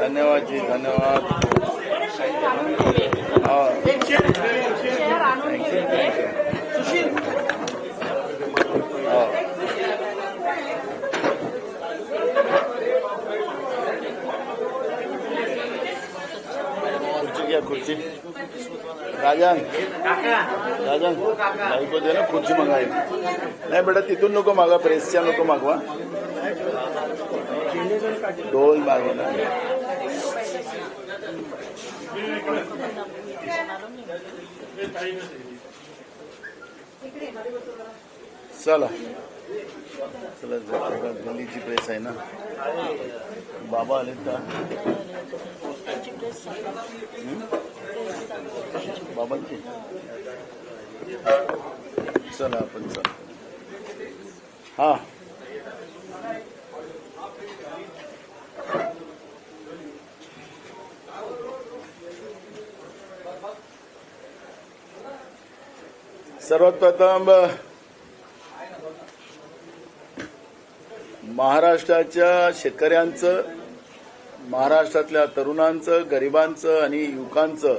धन्यवाद जी, धन्यवाद। घ्या खुर्ची राजन राजन बायको दे ना खुर्ची मागाय नाही बेटा, तिथून नको मागा प्रेसच्या नको मागवा। ढोल मागवा चला. चला जरा गल्लीची प्रेस आहे ना. बाबा आले का? बाबांची. चला आपण चला. हा. सर्वात प्रथम महाराष्ट्राच्या शेतकऱ्यांचं महाराष्ट्रातल्या तरुणांचं गरिबांचं आणि युवकांचं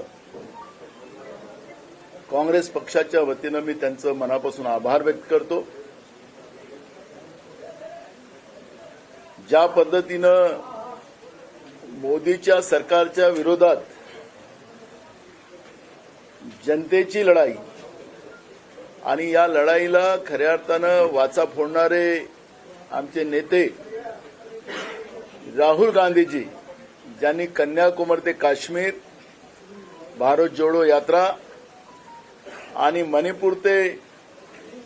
काँग्रेस पक्षाच्या वतीनं मी त्यांचं मनापासून आभार व्यक्त करतो. ज्या पद्धतीनं मोदीच्या सरकारच्या विरोधात जनतेची लढाई आणि या लढाईला खऱ्या अर्थानं वाचा फोडणारे आमचे नेते राहुल गांधीजी ज्यांनी कन्याकुमारी ते काश्मीर भारत जोडो यात्रा आणि मणिपूर ते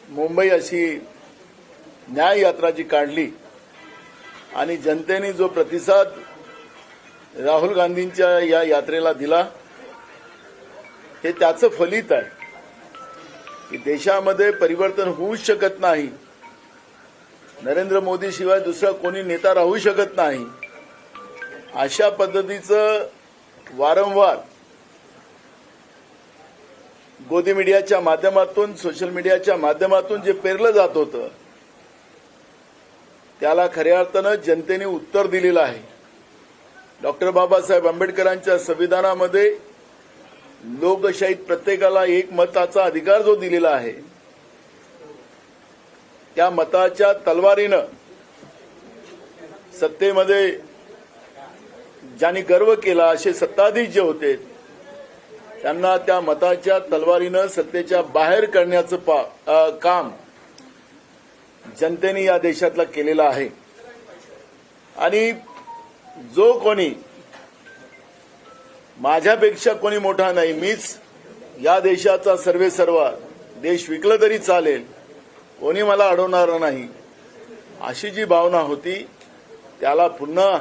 मुंबई अशी न्याय यात्रा जी काढली. आणि जनतेने जो प्रतिसाद राहुल गांधींच्या या यात्रेला दिला हे त्याचं फलित आहे. की देशामध्ये परिवर्तन होऊच शकत नाही. नरेंद्र मोदी शिवाय दुसरा कोणी नेता राहू शकत नाही. अशा पद्धतीचं वारंवार गोदी मीडियाच्या माध्यमातून सोशल मीडियाच्या माध्यमातून जे पेरलं जात होतं त्याला खऱ्या अर्थानं जनतेने उत्तर दिलेलं आहे. डॉक्टर बाबासाहेब आंबेडकरांच्या संविधानामध्ये लोकशाहीत प्रत्येकाला एक मताचा अधिकार जो दिलेला आहे त्या मताच्या तलवारीनं सत्तेमध्ये ज्यांनी गर्व केला असे सत्ताधीश जे होते त्यांना त्या मताच्या तलवारीनं सत्तेच्या बाहेर करण्याचं पा काम जनतेने या देशातला केलेलं आहे. आणि जो कोणी माझ्यापेक्षा कोणी मोठा नाही. मीच या देशाचा सर्वे सर्वा देश विकलं तरी चालेल. कोणी मला अडवणार नाही. अशी जी भावना होती त्याला पुन्हा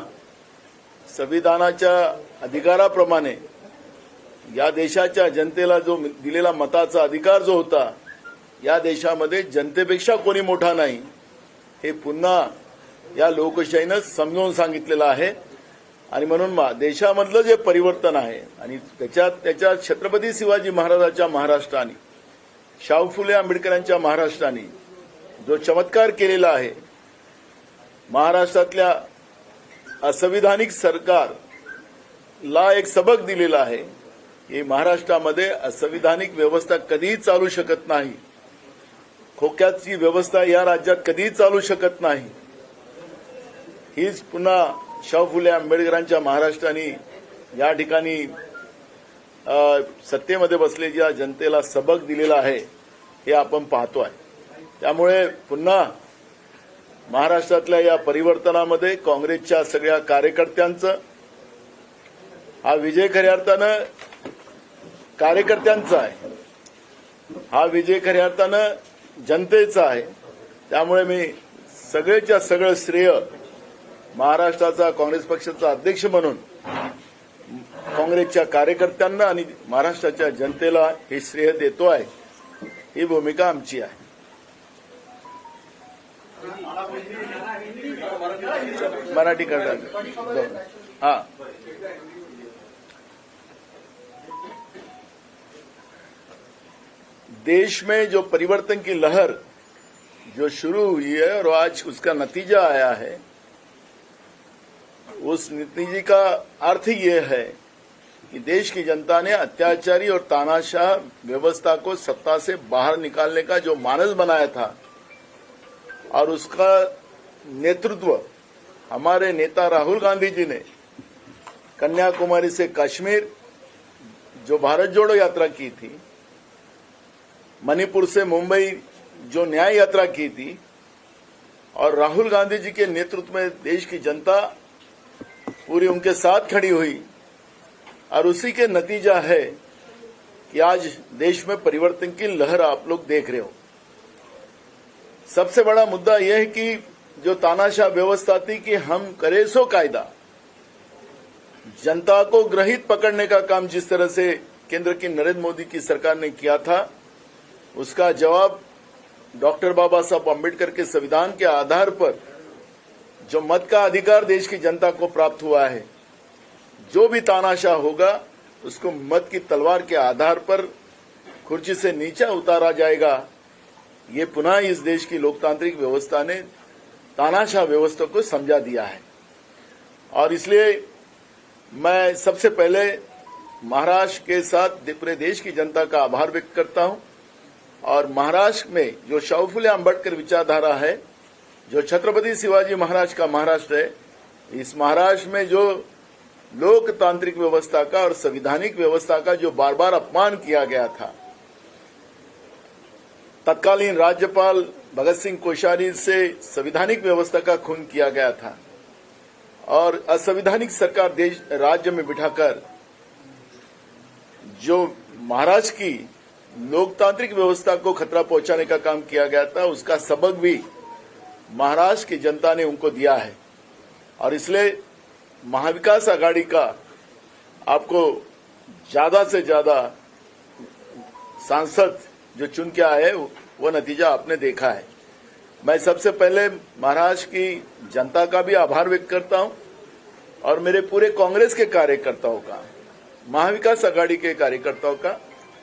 संविधानाच्या अधिकाराप्रमाणे या देशाच्या जनतेला जो दिलेला मताचा अधिकार जो होता या देशामध्ये जनतेपेक्षा कोणी मोठा नाही हे पुन्हा या लोकशाहीनं समजावून सांगितलेलं आहे. आणि म्हणून मा- देशामधलं जे परिवर्तन आहे आणि त्याच्यात त्याच्यात छत्रपती शिवाजी महाराजांच्या महाराष्ट्राने शाहू फुले आंबेडकरांच्या महाराष्ट्राने जो चमत्कार केलेला आहे महाराष्ट्रातल्या असंविधानिक सरकारला एक सबक दिलेला आहे की महाराष्ट्रामध्ये असंविधानिक व्यवस्था कधीही चालू शकत नाही. खोक्याची व्यवस्था या राज्यात कधीही चालू शकत नाही. हीच पुन्हा शाहू फुले आंबेडकरांच्या महाराष्ट्राने या ठिकाणी सत्तेमध्ये बसलेल्या जनतेला सबक दिलेला आहे हे आपण पाहतो आहे त्यामुळे पुन्हा महाराष्ट्रातल्या या परिवर्तनामध्ये काँग्रेसच्या सगळ्या कार्यकर्त्यांचं हा विजय खऱ्या अर्थानं कार्यकर्त्यांचा आहे. हा विजय खऱ्या अर्थानं जनतेचा आहे. त्यामुळे मी सगळेच्या सगळं श्रेय महाराष्ट्राचा काँग्रेस पक्षाचा अध्यक्ष म्हणून काँग्रेसच्या कार्यकर्त्यांना आणि महाराष्ट्राच्या जनतेला हे श्रेय देतो आहे. ही भूमिका आमची आहे. मराठी करणार हा. देश में जो परिवर्तन की लहर जो शुरू हुई है और आज उसका नतीजा आया है उस नीति जी का अर्थ ये है कि देश की जनता ने अत्याचारी और तानाशाह व्यवस्था को सत्ता से बाहर निकालने का जो मानस बनाया था और उसका नेतृत्व हमारे नेता राहुल गांधी जी ने, कन्याकुमारी से कश्मीर, जो भारत जोड़ो यात्रा की थी, मणिपुर से मुंबई जो न्याय यात्रा की थी, और राहुल गांधी जी के नेतृत्व में देश की जनता पूरी उनके साथ खड़ी हुई। और उसी के नतीजा है कि आज देश में परिवर्तन की लहर आप लोग देख रहे हो। सबसे बड़ा मुद्दा यह है कि जो तानाशाह व्यवस्था थी कि हम करे सो कायदा। जनता को ग्रहित पकड़ने का काम जिस तरह से केंद्र की नरेंद्र मोदी की सरकार ने किया था, उसका जवाब डॉक्टर बाबा साहब अंबेडकर के संविधान के आधार पर जो मत का अधिकार देश की जनता को प्राप्त हुआ है, जो भी तानाशाह होगा, उसको मत की तलवार के आधार पर कुर्सी से नीचा उतारा जाएगा। ये पुनः इस देश की लोकतांत्रिक व्यवस्था ने तानाशाह व्यवस्था को समझा दिया है। और इसलिए मैं सबसे पहले महाराष्ट्र के साथ पूरे देश की जनता का आभार व्यक्त करता हूँ। और महाराष्ट्र में जो शाहफुले अंबेडकर विचारधारा है जो छत्रपति शिवाजी महाराज का महाराष्ट्र है, इस महाराष्ट्र में जो लोकतांत्रिक व्यवस्था का और संविधानिक व्यवस्था का जो बार बार अपमान किया गया था, तत्कालीन राज्यपाल भगत सिंह कोश्यारी से संविधानिक व्यवस्था का खून किया गया था और असंविधानिक सरकार देश, राज्य में बिठाकर जो महाराष्ट्र की लोकतांत्रिक व्यवस्था को खतरा पहुँचाने का काम किया गया था, उसका सबक भी महाराष्ट्र की जनता ने उनको दिया है। और इसलिए महाविकास आघाड़ी का आपको ज़्यादा से ज़्यादा सांसद जो चुन के आए वो नतीजा आपने देखा है। मैं सबसे पहले महाराष्ट्र की जनता का भी आभार व्यक्त करता हूँ और मेरे पूरे कांग्रेस के कार्यकर्ताओं का, महाविकास आघाड़ी के कार्यकर्ताओं का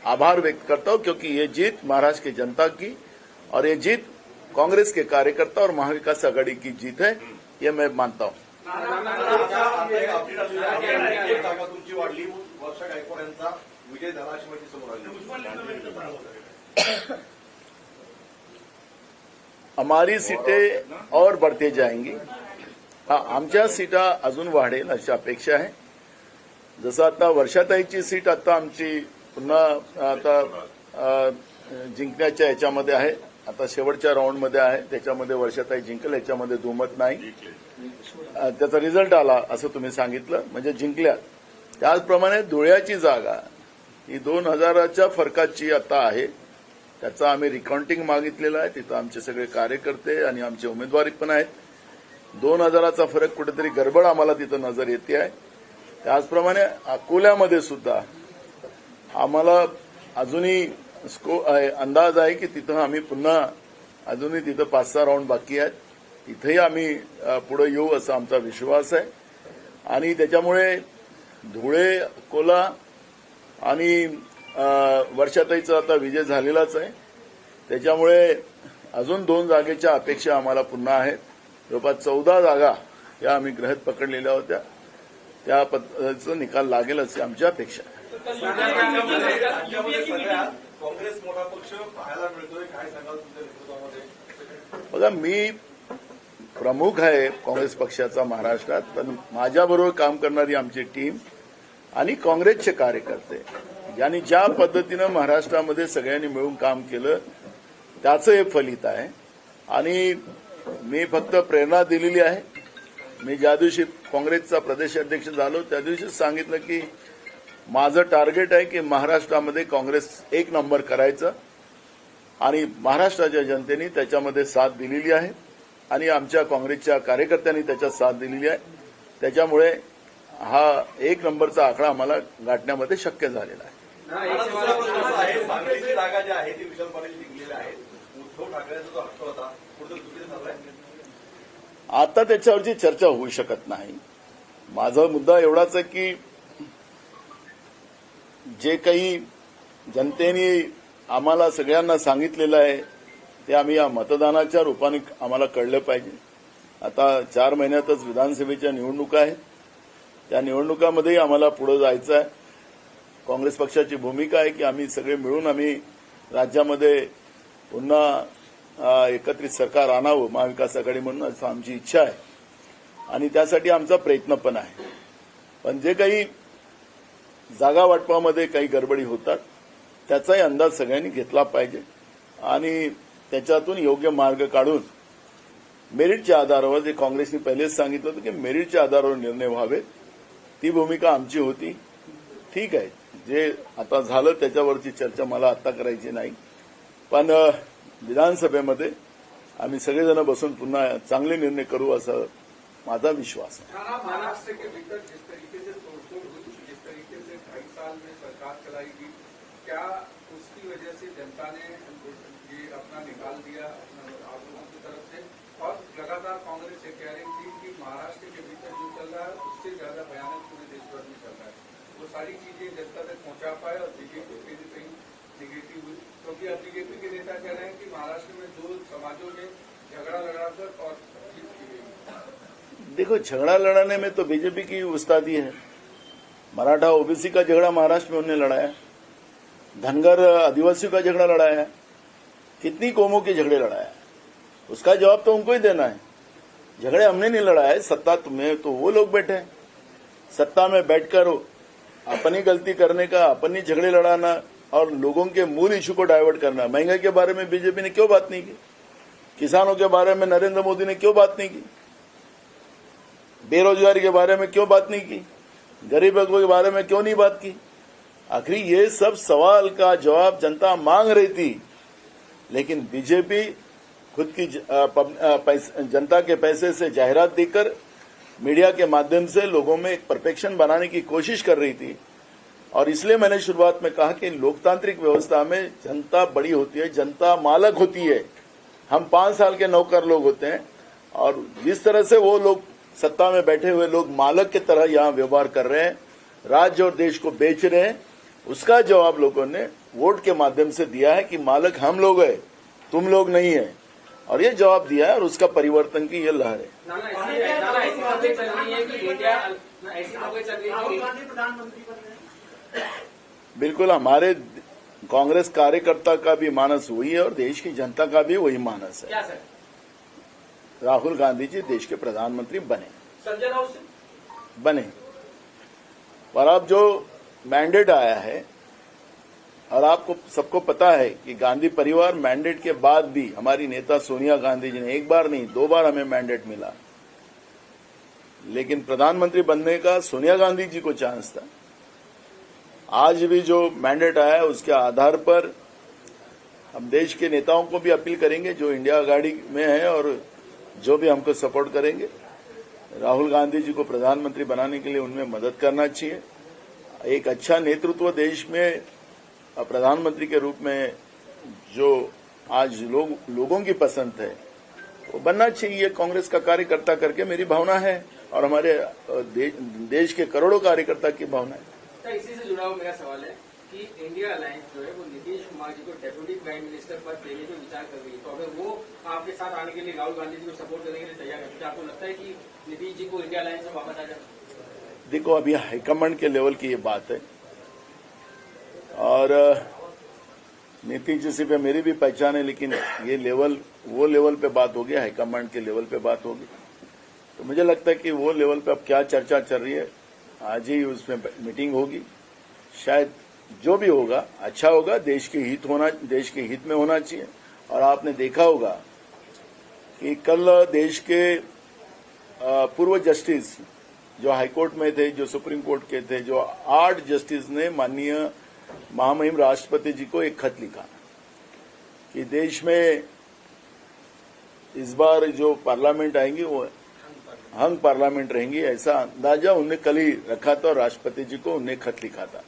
आभार व्यक्त करता हूँ, क्योंकि ये जीत महाराष्ट्र की जनता की और ये जीत कांग्रेस के कार्यकर्ता और महाविकास आघाड़ी की जीत है ये मैं मानता हूं। हमारी सीटें और बढ़ते जाएंगी। आमच्या सीटा अजून वाढेल अशी अपेक्षा आहे. जसं आता वर्षाताईची सीट आता आमची पुन्हा आता जिंकण्याच्या याच्यामध्ये आहे. आता शेवटच्या राऊंडमध्ये आहे. त्याच्यामध्ये वर्षाताई जिंकल याच्यामध्ये दुमत नाही. त्याचा रिझल्ट आला असं तुम्ही सांगितलं. म्हणजे जिंकल्या. त्याचप्रमाणे धुळ्याची जागा ही दोन हजाराच्या फरकाची आता आहे. त्याचं आम्ही रिकाउंटिंग मागितलेलं आहे. तिथं आमचे सगळे कार्यकर्ते आणि आमचे उमेदवारी पण आहेत. दोन हजाराचा फरक कुठेतरी गडबड आम्हाला तिथं नजर येते आहे. त्याचप्रमाणे अकोल्यामध्ये सुद्धा आम्हाला अजूनही स्को आहे, अंदाज आहे की तिथं आम्ही पुन्हा अजूनही तिथं पाच सहा राऊंड बाकी आहेत. तिथेही आम्ही पुढे येऊ असा आमचा विश्वास आहे. आणि त्याच्यामुळे धुळे अकोला आणि अ, वर्षाताईचा आता विजय झालेलाच आहे. त्याच्यामुळे अजून दोन जागेच्या अपेक्षा आम्हाला पुन्हा आहेत. जवळपास चौदा जागा या आम्ही ग्रहित पकडलेल्या होत्या. त्या पद्धतीचा निकाल लागेल अशी आमची अपेक्षा आहे. काँग्रेस मोठा पक्ष पाहायला मिळतोय काय सांगाल तुमच्या नेतृत्वामध्ये? बघा मी प्रमुख आहे काँग्रेस पक्षाचा महाराष्ट्रात पण माझ्याबरोबर काम करणारी आमची टीम आणि काँग्रेसचे कार्यकर्ते यांनी ज्या पद्धतीनं महाराष्ट्रामध्ये सगळ्यांनी मिळून काम केलं त्याचं हे फलित आहे. आणि मी फक्त प्रेरणा दिलेली आहे. मी ज्या दिवशी काँग्रेसचा प्रदेशाध्यक्ष झालो त्या दिवशीच सांगितलं की माझं टार्गेट आहे की महाराष्ट्रामध्ये काँग्रेस एक नंबर करायचं आणि महाराष्ट्राच्या जनतेने त्याच्यामध्ये साथ दिलेली आहे आणि आमच्या काँग्रेसच्या कार्यकर्त्यांनी त्याच्यात साथ दिलेली आहे. त्याच्यामुळे हा एक नंबरचा आकडा आम्हाला गाठण्यामध्ये शक्य झालेला आहे? आता त्याच्यावरची चर्चा होऊ शकत नाही. माझा मुद्दा एवढाच आहे की जे काही जनतेने आम्हाला सगळ्यांना सांगितलेलं आहे ते आम्ही या मतदानाच्या रूपाने आम्हाला कळलं पाहिजे. आता चार महिन्यातच विधानसभेच्या निवडणुका आहेत. त्या निवडणुकामध्येही आम्हाला पुढे जायचं आहे. काँग्रेस पक्षाची भूमिका आहे की आम्ही सगळे मिळून आम्ही राज्यामध्ये पुन्हा एकत्रित सरकार आणावं महाविकास आघाडी म्हणून असं आमची इच्छा आहे. आणि त्यासाठी आमचा प्रयत्न पण आहे. पण जे काही जागा वाटपामध्ये काही गडबडी होतात त्याचाही अंदाज सगळ्यांनी घेतला पाहिजे. आणि त्याच्यातून योग्य मार्ग काढून मेरिटच्या आधारावर जे काँग्रेसने पहिलेच सांगितलं होतं की मेरिटच्या आधारावर निर्णय व्हावेत ती भूमिका आमची होती. ठीक आहे जे आता झालं त्याच्यावरची चर्चा मला आता करायची नाही. पण विधानसभेमध्ये आम्ही सगळेजण बसून पुन्हा चांगले निर्णय करू असं माझा विश्वास आहे. के तरीके से ढाई साल में सरकार चलाई गई क्या उसकी वजह से जनता ने ये अपना निकाल दिया आप लोगों की तरफ़ से? और लगातार कांग्रेस ये कह रही थी कि महाराष्ट्र के भीतर जो चल रहा है, उससे ज़्यादा भयानक पूरे देश भर में चल रहा है। वो सारी चीज़ें जनता तक पहुँचा पाए और बीजेपी कहीं न कहीं निगेटिव हुई। क्योंकि अब बीजेपी के नेता कह रहे हैं कि महाराष्ट्र में दो समाजों ने झगड़ा लड़ाकर और जीत की गई। देखो, झगड़ा लड़ाने में तो बीजेपी की उस्तादी है। मराठा ओबीसी का झगड़ा महाराष्ट्र में उन्होंने लड़ाया धनगर आदिवासियों का झगड़ा लड़ाया कितनी कौमों के झगड़े लड़ाया उसका जवाब तो उनको ही देना है। झगड़े हमने नहीं लड़ाए, सत्ता में तो वो लोग बैठे हैं। सत्ता में बैठकर अपनी गलती करने का, अपनी झगड़े लड़ाना और लोगों के मूल इशू को डाइवर्ट करना। महँगाई के बारे में बीजेपी ने क्यों बात नहीं की? किसानों के बारे में नरेंद्र मोदी ने क्यों बात नहीं की? बेरोजगारी के बारे में क्यों बात नहीं की? गरीबों के बारे में क्यों नहीं बात की? आखिर ये सब सवाल का जवाब जनता मांग रही थी, लेकिन बीजेपी खुद की जनता के पैसे से जाहिरात देकर मीडिया के माध्यम से लोगों में एक परफेक्शन बनाने की कोशिश कर रही थी। और इसलिए मैंने शुरुआत में कहा कि लोकतांत्रिक व्यवस्था में जनता बड़ी होती है, जनता मालक होती है। हम पाँच साल के नौकर लोग होते हैं, और जिस तरह से वो लोग सत्ता में बैठे हुए लोग मालक की तरह यहाँ व्यवहार कर रहे हैं राज्य और देश को बेच रहे हैं। उसका जवाब लोगों ने वोट के माध्यम से दिया है कि मालक हम लोग है तुम लोग नहीं है। और ये जवाब दिया है और उसका परिवर्तन की ये लहर है। बिल्कुल हमारे कांग्रेस कार्यकर्ता का भी मानस वही है और देश की जनता का भी वही मानस है। क्या सर? राहुल गांधी जी देश के प्रधानमंत्री बने। संजय राउत बने। पर अब जो मैंडेट आया है और आपको सबको पता है कि गांधी परिवार मैंडेट के बाद भी हमारी नेता सोनिया गांधी जी ने एक बार नहीं दो बार हमें मैंडेट मिला। लेकिन प्रधानमंत्री बनने का सोनिया गांधी जी को चांस था। आज भी जो मैंडेट आया है उसके आधार पर हम देश के नेताओं को भी अपील करेंगे जो इंडिया आघाड़ी में है और जो भी हमको सपोर्ट करेंगे राहुल गांधी जी को प्रधानमंत्री बनाने के लिए उनमें मदद करना चाहिए। एक अच्छा नेतृत्व देश में प्रधानमंत्री के रूप में जो आज लोग लोगों की पसंद है वो बनना चाहिए। कांग्रेस का कार्यकर्ता करके मेरी भावना है और हमारे दे, देश के करोड़ों कार्यकर्ता की भावना है। तो इसी से जुड़ा हुआ मेरा सवाल है। कि इंडिया अलायंस जो है वो नीतीश कुमार जी को डेप्यूटी प्राइम मिनिस्टर पद देने का विचार कर रही है। तो अगर वो आपके साथ आने के लिए राहुल गांधी जी को सपोर्ट करने के लिए तैयार है तो आपको लगता है कि नीतीश जी को इंडिया अलायंस में वापस आ जाए देखो, अभी हाईकमांड के लेवल की ये बात है। और नीतीश जी से भी मेरी भी पहचान है, लेकिन ये लेवल, वो लेवल पे बात होगी, हाईकमांड के लेवल पे बात होगी। तो मुझे लगता है कि वो लेवल पे अब क्या चर्चा चल रही है, आज ही उसमें मीटिंग होगी। शायद जो भी होगा अच्छा होगा, देश के हित होना, देश के हित में होना चाहिए। और आपने देखा होगा कि कल देश के पूर्व जस्टिस जो हाईकोर्ट में थे, जो सुप्रीम कोर्ट के थे, जो आठ जस्टिस ने माननीय महामहिम राष्ट्रपति जी को एक खत लिखा कि देश में इस बार जो पार्लियामेंट आएँगी, वो हंग पार्लियामेंट रहेंगी, ऐसा अंदाज़ा उन्हें कल ही रखा था और राष्ट्रपति जी को उन्हें खत लिखा था।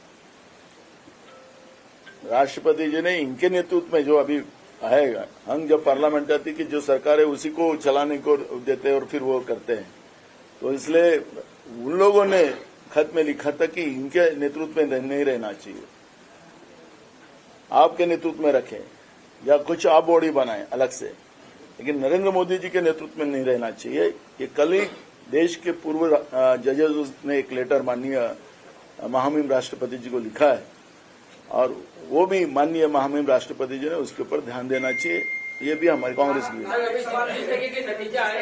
राष्ट्रपति जी ने इनके नेतृत्व में जो अभी आएगा हंग जब पार्लियामेंट आती कि जो सरकार है उसी को चलाने को देते हैं और फिर वो करते हैं। तो इसलिए उन लोगों ने खत में लिखा था कि इनके नेतृत्व में नहीं रहना चाहिए। आपके नेतृत्व में रखें या कुछ आप बॉडी बनाए अलग से। लेकिन नरेंद्र मोदी जी के नेतृत्व में नहीं रहना चाहिए। ये कल ही देश के पूर्व जजेस ने एक लेटर माननीय महामहिम राष्ट्रपति जी को लिखा है। और वो भी माननीय महामहिम राष्ट्रपति जी ने उसके ऊपर ध्यान देना चाहिए। ये भी हमारी कांग्रेस की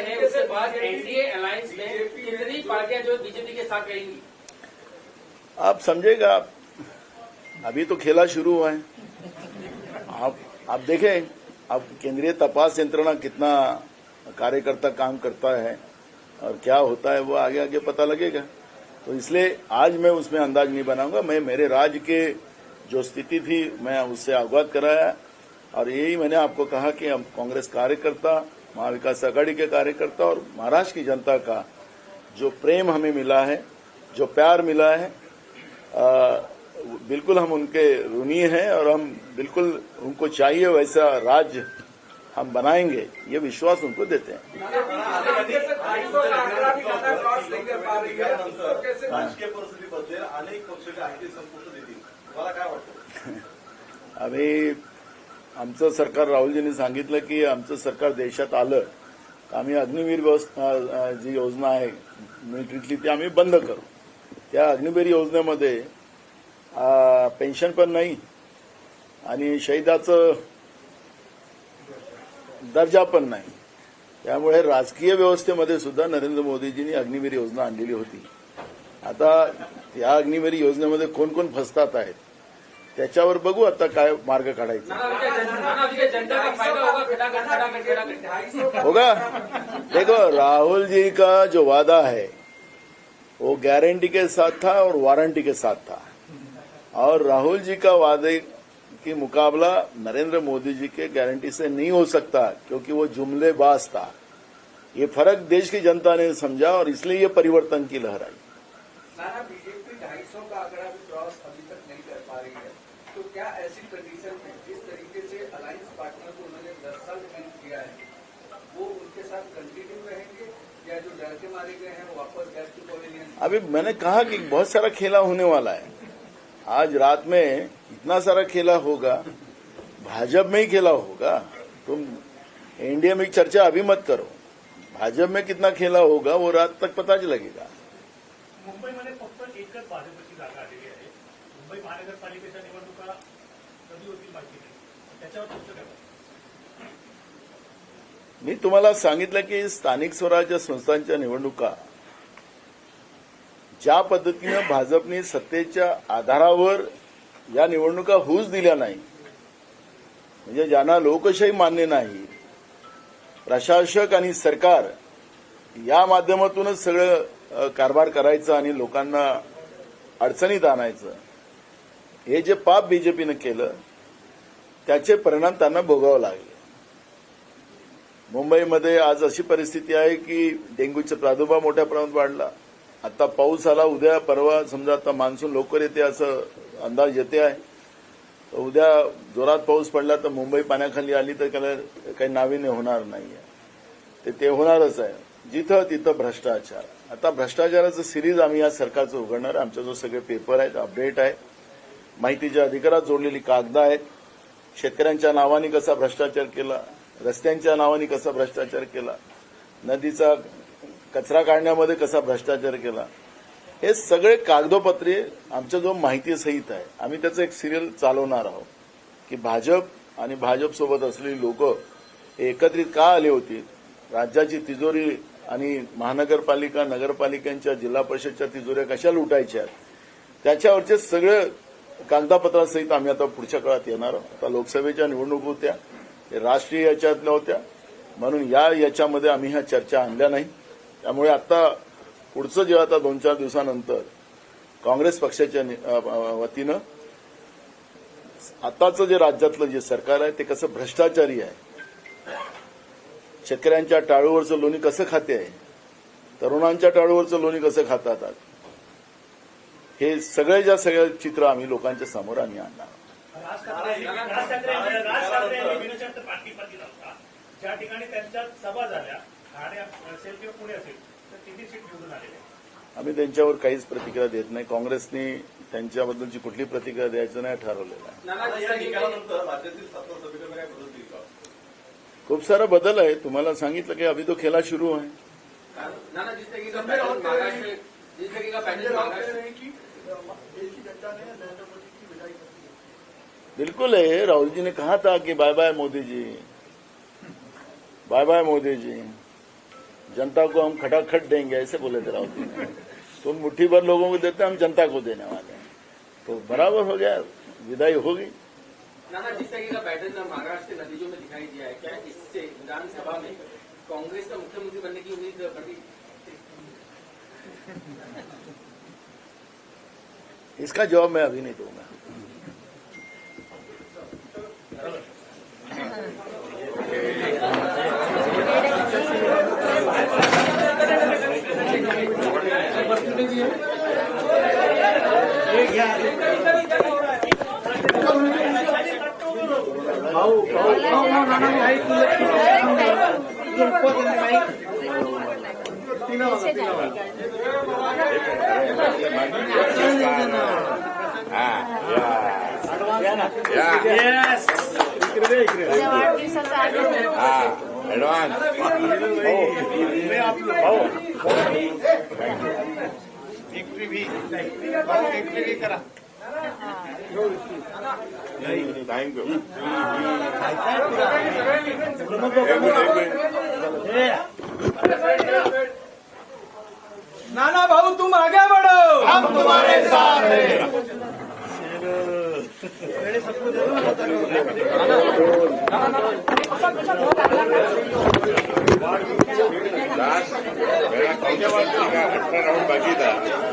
हैं उसके बाद एनडीए अलायंस में कितनी पार्टियाँ जो बीजेपी के साथ रहेंगी? आप समझेगा अभी तो खेला शुरू हुआ है। आप आप देखें अब केंद्रीय तपास यंत्रणा कितना कार्यकर्ता काम करता है और क्या होता है वो आगे आगे पता लगेगा। तो इसलिए आज मैं उसमें अंदाज नहीं बनाऊँगा। मैं मेरे राज्य के जो स्थिति थी मैं उससे अवगत कराया और यही मैंने आपको कहा कि हम कांग्रेस कार्यकर्ता महाविकास आघाड़ी के कार्यकर्ता और महाराष्ट्र की जनता का जो प्रेम हमें मिला है जो प्यार मिला है आ, बिल्कुल हम उनके ऋणी हैं और हम बिल्कुल उनको चाहिए वैसा राज्य हम बनाएँगे ये विश्वास उनको देते हैं। है अनेक पक्ष आम्ही आमचं सरकार राहुलजींनी सांगितलं की आमचं सरकार देशात आलं तर आम्ही अग्निवीर व्यवस्था जी योजना आहे मिलिटरीतली ती आम्ही बंद करू. त्या अग्निवीर योजनेमध्ये पेन्शन पण नाही आणि शहीदाचं दर्जा पण नाही. त्यामुळे राजकीय व्यवस्थेमध्ये सुद्धा नरेंद्र मोदीजींनी अग्निवीर योजना आणलेली होती. आता या अग्निवीर योजनेमध्ये कोण कोण फसतात आहेत त्याच्यावर बघू आता काय मार्ग काढायचा. होगा देखो राहुल जी का जो वादा है वो गारंटी के साथ था और वारंटी के साथ था। और राहुल जी का वादे की मुकाबला नरेंद्र मोदी जी के गारंटी से नहीं हो सकता क्योंकि वो जुमलेबाज था। ये फ़र्क देश की जनता ने समझा और इसलिए ये परिवर्तन की लहर आई। नाना बीजेपी ढाई सौ का आंकड़ा भी क्रॉस अभी तक नहीं कर पा रही है तो क्या ऐसी कंडीशन में जिस तरीके से अलायंस पार्टनर को उन्होंने दस साल ट्रीट किया है? वो उनके साथ कंटिन्यू रहेंगे या जो डर के मारे गए हैं वापस बैक टू पवेलियन अभी मैंने कहा कि बहुत सारा खेला होने वाला है। आज रात में इतना सारा खेला होगा, भाजपा में ही खेला होगा। तुम इंडिया में चर्चा अभी मत करो। भाजपा में कितना खेला होगा, वो रात तक पता लगेगा मुंबईमध्ये फक्त एकच भाजपची जागा आलेली आहे. मुंबई महानगरपालिकेच्या निवडणुका कधी होतील माहिती नाही. त्याच्यावर तुमचं काय मी तुम्हाला सांगितलं की स्थानिक स्वराज्य संस्थांच्या निवडणुका ज्या पद्धतीनं भाजपने सत्तेच्या आधारावर या निवडणुका होऊच दिल्या नाही म्हणजे ज्यांना लोकशाही मान्य नाही प्रशासक आणि सरकार या माध्यमातूनच सगळं कारभार करायचं आणि लोकांना अडचणीत आणायचं हे जे पाप बीजेपीनं केलं त्याचे परिणाम त्यांना भोगावं लागले. मुंबईमध्ये आज अशी परिस्थिती आहे की डेंग्यूचा प्रादुर्भाव मोठ्या प्रमाणात वाढला. आता पाऊस आला उद्या परवा समजा आता मान्सून लवकर येते असं अंदाज येते आहे. उद्या जोरात पाऊस पडला तर मुंबई पाण्याखाली आली तर त्याला काही नाविन्य होणार नाही ते ते होणारच आहे. जिथं तिथं भ्रष्टाचार. आता भ्रष्टाचाराचं सिरीज आम्ही या सरकारचं उघडणार. आहे आमच्या जो सगळे पेपर आहेत अपडेट आहे. माहितीच्या अधिकारात जोडलेली कागदं आहेत. शेतकऱ्यांच्या नावाने कसा भ्रष्टाचार केला रस्त्यांच्या नावाने कसा भ्रष्टाचार केला नदीचा कचरा काढण्यामध्ये कसा भ्रष्टाचार केला हे सगळे कागदोपत्रे आमच्या जो माहिती सहित आहे. आम्ही त्याचं एक सिरियल चालवणार आहोत. की भाजप आणि भाजपसोबत असलेली लोक एकत्रित का आले होते? राज्याची तिजोरी आणि महानगरपालिका नगरपालिकांच्या जिल्हा परिषदच्या तिजोऱ्या कशा लुटायच्या त्याच्यावरचे सगळे कागदापत्रासहित आम्ही आता पुढच्या काळात येणार आहोत. आता लोकसभेच्या निवडणूक होत्या ते राष्ट्रीय याच्यातल्या होत्या म्हणून या याच्यामध्ये आम्ही ह्या चर्चा आणल्या नाही. त्यामुळे आता पुढचं जे आता दोन चार दिवसानंतर काँग्रेस पक्षाच्या वतीनं आताचं जे राज्यातलं जे सरकार आहे ते कसं भ्रष्टाचारी आहे शेतकऱ्यांच्या टाळूवरचं लोणी कसं खाते? आहे तरुणांच्या टाळूवरचं लोणी कसं खातात हे सगळे ज्या सगळं चित्र आम्ही लोकांच्या समोर आम्ही आणणार ज्या ठिकाणी त्यांच्या सभा झाल्या ठाणे असेल किंवा पुणे असेल तर सीट निवडून आलेले आम्ही त्यांच्यावर काहीच प्रतिक्रिया देत नाही. काँग्रेसने त्यांच्याबद्दलची कुठली प्रतिक्रिया द्यायचं नाही ठरवलेलं आहे. खूप सारा बदल आहे. तुम्हाला सांगितलं की अभी तो खेला शुरू आहे. ना ना जिस तरीके का पैटर्न महाराष्ट्र में जिस तरीके का पैटर्न महाराष्ट्र में बिल्कुल है राहुल जी ने कहा था कि bye bye Modi ji bye bye Modi ji जनता को हम खटाखट देंगे ऐसे बोले थे राहुल जी ने. तुम मुट्ठी भर लोगों को देते हम जनता को देने वाले हैं. तो बराबर हो गया. विदाई होगी. ना ना जिस तरीके का पैटर्न महाराष्ट्र के नतीजों में दिखाई दिया है। क्या इससे विधानसभा में कांग्रेस का मुख्यमंत्री बनने की उम्मीद बढ़ी? इसका जवाब मैं अभी नहीं दूँगा। ऍडव्हान्स हो थँक्यू एक करा नाना भाऊ तुम आगे बढ़ो बाकी था अठरा क्या कहना है इस युद्ध से इंडिया लाइन सीटें आई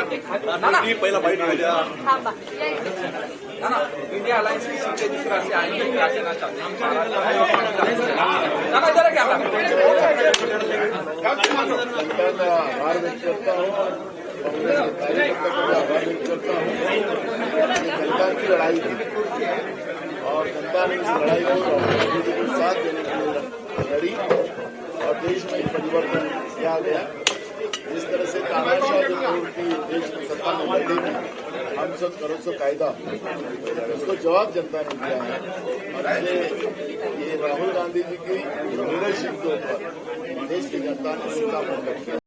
पहिला इंडिया अलायंस की सीटें जिस तरह से हैं चाहते हैं। ना का आभार हूँ के हूँ लड़ाई और जनता ने लड़ाई को साथ लड़ी और देश में परिवर्तन किया गया जिस तरह से देश सत्ता में हम सब करो सो कायदा। उसको जवाब जनता ने दिया है। और ये राहुल गांधी जी की लीडरशिप के ऊपर देश की जनता ने सीधा बंद